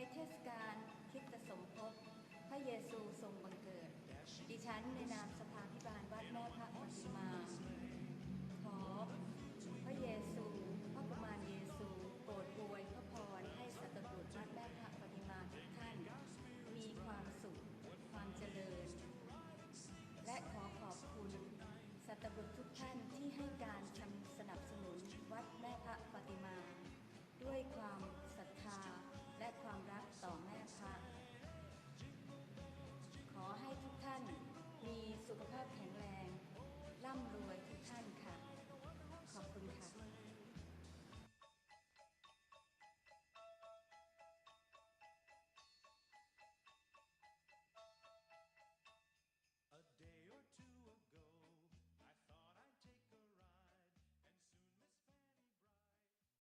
ในเทศกาลคริดสมภพพระเยซูทรงบังเกิด ดิฉันในนาม 不太ก็